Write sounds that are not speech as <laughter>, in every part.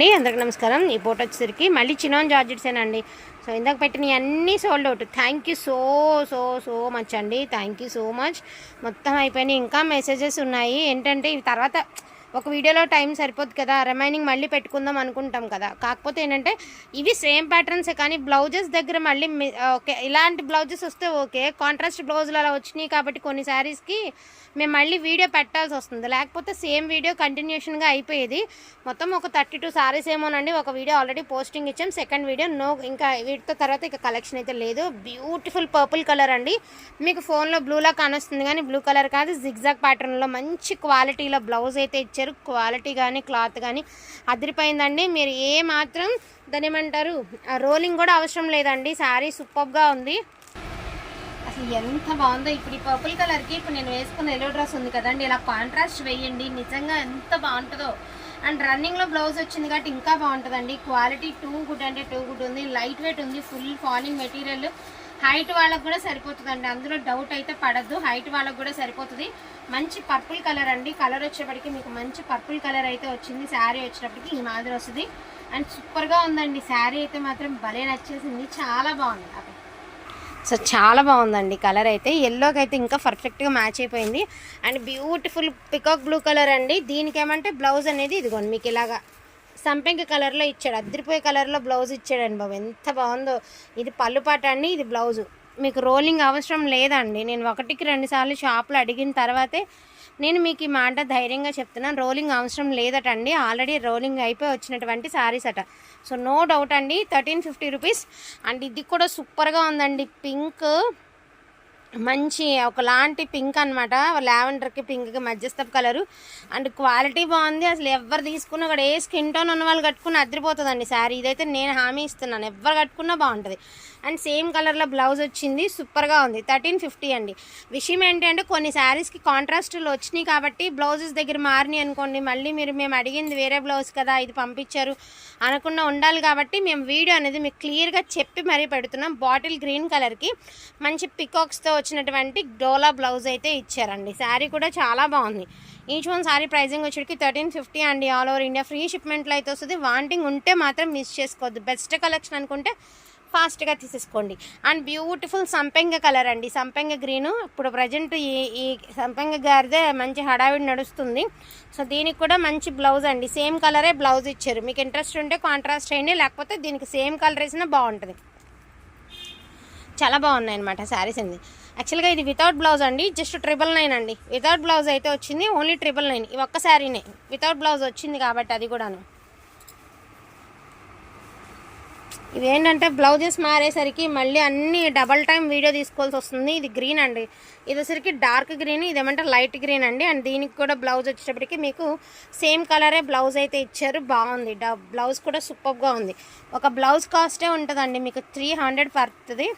అండి అందరికి నమస్కారం. ఈ పూట వచ్చేసరికి మళ్ళీ చినాన్ జార్జెట్సేనండి. సో ఇందాక పెట్టిన అన్నీ sold out. Thank you so so so much అండి. థ్యాంక్ యూ సో మచ్ మొత్తం అయిపోయినాయి. ఇంకా మెసేజెస్ ఉన్నాయి. ఏంటంటే ఇవి తర్వాత ఒక వీడియోలో టైం సరిపోదు కదా రిమైనింగ్ మళ్ళీ పెట్టుకుందాం అనుకుంటాం కదా. కాకపోతే ఏంటంటే ఇవి సేమ్ ప్యాటర్న్సే కానీ బ్లౌజెస్ దగ్గర మళ్ళీ ఓకే ఇలాంటి బ్లౌజెస్ వస్తే ఓకే కాంట్రాస్ట్ బ్లౌజులు అలా వచ్చినాయి కాబట్టి కొన్ని శారీస్కి మేము మళ్ళీ వీడియో పెట్టాల్సి వస్తుంది. లేకపోతే సేమ్ వీడియో కంటిన్యూషన్గా అయిపోయేది. మొత్తం ఒక థర్టీ టూ సారీస్ ఏమోనండి ఒక వీడియో ఆల్రెడీ పోస్టింగ్ ఇచ్చాం. సెకండ్ వీడియో నో ఇంకా వీటితో తర్వాత ఇక కలెక్షన్ అయితే లేదు. బ్యూటిఫుల్ పర్పుల్ కలర్ అండి. మీకు ఫోన్లో బ్లూలా కానొస్తుంది కానీ బ్లూ కలర్ కాదు. జిగ్జాగ్ ప్యాటర్న్లో మంచి క్వాలిటీలో బ్లౌజ్ అయితే ఇచ్చారు క్వాలిటీ కానీ క్లాత్ కానీ అదిరిపోయిందండి. మీరు ఏ మాత్రం దాని ఏమంటారు రోలింగ్ కూడా అవసరం లేదండి. శారీ సూపర్గా ఉంది. అసలు ఎంత బాగుందో ఇప్పుడు ఈ పర్పుల్ కలర్కి ఇప్పుడు నేను వేసుకున్న ఎల్లో డ్రెస్ ఉంది కదండి. ఇలా కాంట్రాస్ట్ వేయండి. నిజంగా ఎంత బాగుంటుందో. అండ్ రన్నింగ్లో బ్లౌజ్ వచ్చింది కాబట్టి ఇంకా బాగుంటుందండి. క్వాలిటీ టూ గుడ్ అంటే టూ గుడ్ ఉంది. లైట్ వెయిట్ ఉంది. ఫుల్ ఫాలింగ్ మెటీరియల్ హైట్ వాళ్ళకు కూడా సరిపోతుందండి. అందులో డౌట్ అయితే పడద్దు. హైట్ వాళ్ళకు కూడా సరిపోతుంది. మంచి పర్పుల్ కలర్ అండి. కలర్ వచ్చేప్పటికి మీకు మంచి పర్పుల్ కలర్ అయితే వచ్చింది. శారీ వచ్చేటప్పటికి ఈ మాదిరి వస్తుంది. అండ్ సూపర్గా ఉందండి. శారీ అయితే మాత్రం భలే నచ్చేసింది. చాలా బాగుంది. అది సో చాలా బాగుందండి కలర్ అయితే. ఎల్లోకి అయితే ఇంకా పర్ఫెక్ట్గా మ్యాచ్ అయిపోయింది. And beautiful peacock blue colour అండి. దీనికి ఏమంటే బ్లౌజ్ అనేది ఇదిగోండి మీకు ఇలాగా సంపెంగ కలర్లో ఇచ్చాడు. అద్దరిపోయే కలర్లో బ్లౌజ్ ఇచ్చాడండి బాబు. ఎంత బాగుందో. ఇది పళ్ళు పాట అండి ఇది బ్లౌజు. మీకు రోలింగ్ అవసరం లేదండి. నేను ఒకటికి రెండుసార్లు షాప్లో అడిగిన తర్వాతే నేను మీకు ఈ మాట ధైర్యంగా చెప్తున్నాను. రోలింగ్ అవసరం లేదటండి. ఆల్రెడీ రోలింగ్ అయిపోయి వచ్చినటువంటి శారీస్ అట. సో నో డౌట్ అండి. Thirteen fifty rupees. అండ్ ఇది కూడా సూపర్గా ఉందండి. పింక్ మంచి ఒకలాంటి పింక్ అనమాట లావెండర్కి పింక్కి మధ్యస్థపు కలరు అండ్ క్వాలిటీ బాగుంది. అసలు ఎవరు తీసుకున్నా కూడా ఏ స్కిన్ టోన్ ఉన్న వాళ్ళు కట్టుకున్న అదిరిపోతుందండి శారీ. ఇదైతే నేను హామీ ఇస్తున్నాను. ఎవరు కట్టుకున్నా బాగుంటుంది. అండ్ సేమ్ కలర్లో బ్లౌజ్ వచ్చింది. సూపర్గా ఉంది. థర్టీన్ ఫిఫ్టీ అండి. విషయం ఏంటంటే కొన్ని శారీస్కి కాంట్రాస్టులు వచ్చినాయి కాబట్టి బ్లౌజెస్ దగ్గర మారినాయి అనుకోండి. మళ్ళీ మీరు మేము అడిగింది వేరే బ్లౌజ్ కదా ఇది పంపించారు అనకుండా ఉండాలి కాబట్టి మేము వీడియో అనేది మీకు క్లియర్గా చెప్పి మరీ పెడుతున్నాం. బాటిల్ గ్రీన్ కలర్కి మంచి పికాక్స్తో వచ్చినటువంటి డోలా బ్లౌజ్ అయితే ఇచ్చారండి. శారీ కూడా చాలా బాగుంది. ఈచ్ వన్ శారీ ప్రైజింగ్ వచ్చేటికి థర్టీన్ ఫిఫ్టీ అండి. All over India. ఫ్రీ షిప్మెంట్లో అయితే వస్తుంది. వాంటింగ్ ఉంటే మాత్రం మిస్ చేసుకోవద్దు. బెస్ట్ కలెక్షన్ అనుకుంటే ఫాస్ట్గా తీసేసుకోండి. అండ్ బ్యూటిఫుల్ సంపెంగ కలర్ అండి. సంపెంగ గ్రీన్. ఇప్పుడు ప్రజెంట్ ఈ ఈ సంపెంగ గారిదే మంచి హడావిడి నడుస్తుంది. సో దీనికి కూడా మంచి బ్లౌజ్ అండి. సేమ్ కలరే బ్లౌజ్ ఇచ్చారు. మీకు ఇంట్రెస్ట్ ఉంటే కాంట్రాస్ట్ చేయండి. లేకపోతే దీనికి సేమ్ కలర్ వేసినా బాగుంటుంది. చాలా బాగున్నాయి అనమాట శారీస్ అండి యాక్చువల్గా ఇది వితౌట్ బ్లౌజ్ అండి జస్ట్ ట్రిపుల్ నైన్ అండి. వితౌట్ బ్లౌజ్ అయితే వచ్చింది ఓన్లీ ట్రిపుల్ నైన్ ఈ ఒక్క శారీనే వితౌట్ బ్లౌజ్ వచ్చింది కాబట్టి అది కూడాను. ఇదేంటంటే బ్లౌజెస్ మారేసరికి మళ్ళీ అన్ని డబల్ టైం వీడియో తీసుకోవాల్సి వస్తుంది. ఇది గ్రీన్ అండి. ఇది డార్క్ గ్రీన్ ఇదేమంటే లైట్ గ్రీన్ అండి. అండ్ దీనికి కూడా బ్లౌజ్ వచ్చేటప్పటికి మీకు సేమ్ కలరే బ్లౌజ్ అయితే ఇచ్చారు బాగుంది. బ్లౌజ్ కూడా సూపర్గా ఉంది. ఒక బ్లౌజ్ కాస్టే ఉంటుందండి మీకు త్రీ హండ్రెడ్ పడుతుంది.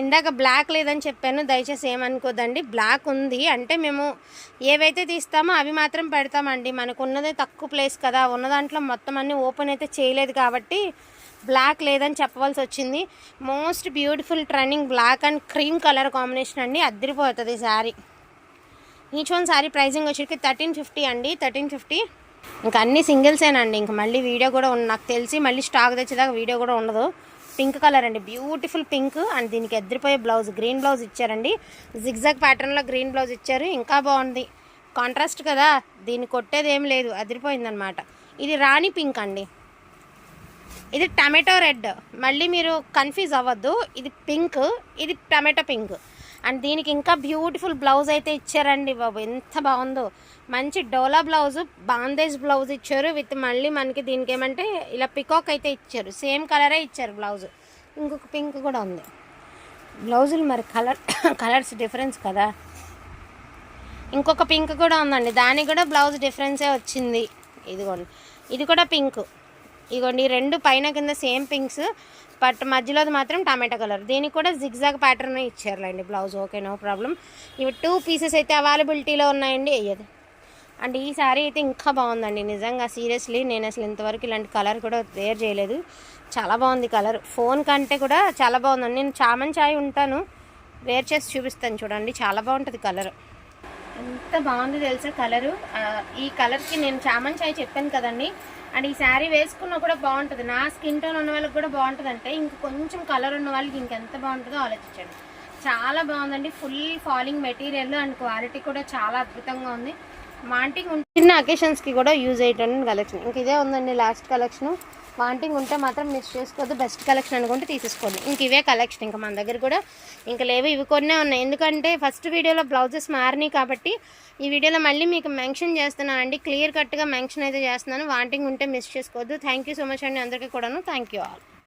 ఇందాక బ్లాక్ లేదని చెప్పాను దయచేసి ఏమనుకోదండి. బ్లాక్ ఉంది. అంటే మేము ఏవైతే తీస్తామో అవి మాత్రం పెడతామండి. మనకు ఉన్నదే తక్కువ ప్లేస్ కదా. ఉన్న దాంట్లో మొత్తం అన్ని ఓపెన్ అయితే చేయలేదు కాబట్టి బ్లాక్ లేదని చెప్పవలసి వచ్చింది. Most beautiful trending black and cream colour combination అండి. అద్దరిపోతుంది sari. Each one sari pricing వచ్చేటికి thirteen fifty అండి. థర్టీన్ ఫిఫ్టీ ఇంకా అన్ని సింగిల్సేనండి ఇంక మళ్ళీ వీడియో కూడా ఉంది నాకు తెలిసి మళ్ళీ స్టాక్ తెచ్చేదాకా వీడియో కూడా ఉండదు. పింక్ కలర్ అండి. బ్యూటిఫుల్ పింక్ అండ్ దీనికి ఎద్రిపోయే బ్లౌజ్ గ్రీన్ బ్లౌజ్ ఇచ్చారండి. జిగ్జాగ్ ప్యాటర్న్లో గ్రీన్ బ్లౌజ్ ఇచ్చారు. ఇంకా బాగుంది. కాంట్రాస్ట్ కదా దీన్ని కొట్టేది ఏం లేదు. అదిరిపోయిందనమాట ఇది రాణి పింక్ అండి. ఇది టమాటో రెడ్. మళ్ళీ మీరు కన్ఫ్యూజ్ అవ్వద్దు. ఇది పింక్. ఇది టమాటో పింక్. అండ్ దీనికి ఇంకా బ్యూటిఫుల్ బ్లౌజ్ అయితే ఇచ్చారండి బాబు. ఎంత బాగుందో. మంచి డోలా బ్లౌజ్ బాందేజ్ బ్లౌజ్ ఇచ్చారు. విత్ మళ్ళీ మనకి దీనికి ఏమంటే ఇలా పికాక్ అయితే ఇచ్చారు. సేమ్ కలరే ఇచ్చారు బ్లౌజ్. ఇంకొక పింక్ కూడా ఉంది. బ్లౌజులు మరి కలర్ <coughs> కలర్స్ డిఫరెన్స్ కదా. ఇంకొక పింక్ కూడా ఉందండి. దానికి కూడా బ్లౌజ్ డిఫరెన్సే వచ్చింది. ఇదిగోండి. ఇది కూడా పింక్. ఇదిగోండి రెండు పైన కింద సేమ్ పింక్స్ బట్ మధ్యలోది మాత్రం టమాటా కలర్. దీనికి కూడా జిగ్జాగ్ ప్యాటర్న్ ఇచ్చారులేండి బ్లౌజ్. Okay no problem. ఇవి టూ పీసెస్ అయితే అవైలబిలిటీలో ఉన్నాయండి అయ్యేది అండ్ ఈ శారీ అయితే ఇంకా బాగుందండి నిజంగా సీరియస్లీ. నేను అసలు ఇంతవరకు ఇలాంటి కలర్ కూడా వేర్ చేయలేదు. చాలా బాగుంది కలర్. ఫోన్ కంటే కూడా చాలా బాగుందండి. నేను చామన్ చాయ్ ఉంటాను. వేర్ చేసి చూపిస్తాను చూడండి. చాలా బాగుంటుంది కలర్. ఎంత బాగుంది తెలుసా కలరు? ఈ కలర్కి నేను చామన్ చాయ్ చెప్పాను కదండి. అండ్ ఈ శారీ వేసుకున్నా కూడా బాగుంటుంది. నా స్కిన్ టోన్ ఉన్న వాళ్ళకి కూడా బాగుంటుంది అంటే ఇంక కొంచెం కలర్ ఉన్న వాళ్ళకి ఇంకెంత బాగుంటుందో ఆలోచించండి. చాలా బాగుందండి. Full falling material and quality కూడా చాలా అద్భుతంగా ఉంది. మాంటింగ్ చిన్న అకేషన్స్కి కూడా యూజ్ అయ్యేటువంటి కలెక్షన్ ఇంక ఇదే ఉందండి లాస్ట్ కలెక్షన్ వాంటింగ్ ఉంటే మాత్రం మిస్ చేసుకోవద్దు. బెస్ట్ కలెక్షన్ అనుకుంటే తీసేసుకోవద్దు ఇంక ఇవే కలెక్షన్ ఇంకా మన దగ్గర కూడా ఇంకా లేవు. ఇవి కొన్నే ఉన్నాయి. ఎందుకంటే ఫస్ట్ వీడియోలో బ్లౌజెస్ మారినాయి కాబట్టి ఈ వీడియోలో మళ్ళీ మీకు మెన్షన్ చేస్తున్నాను అండి క్లియర్ కట్గా మెన్షన్ అయితే చేస్తున్నాను. వాంటింగ్ ఉంటే మిస్ చేసుకోవద్దు. థ్యాంక్ యూ సో మచ్ అండి అందరికీ కూడాను. Thank you all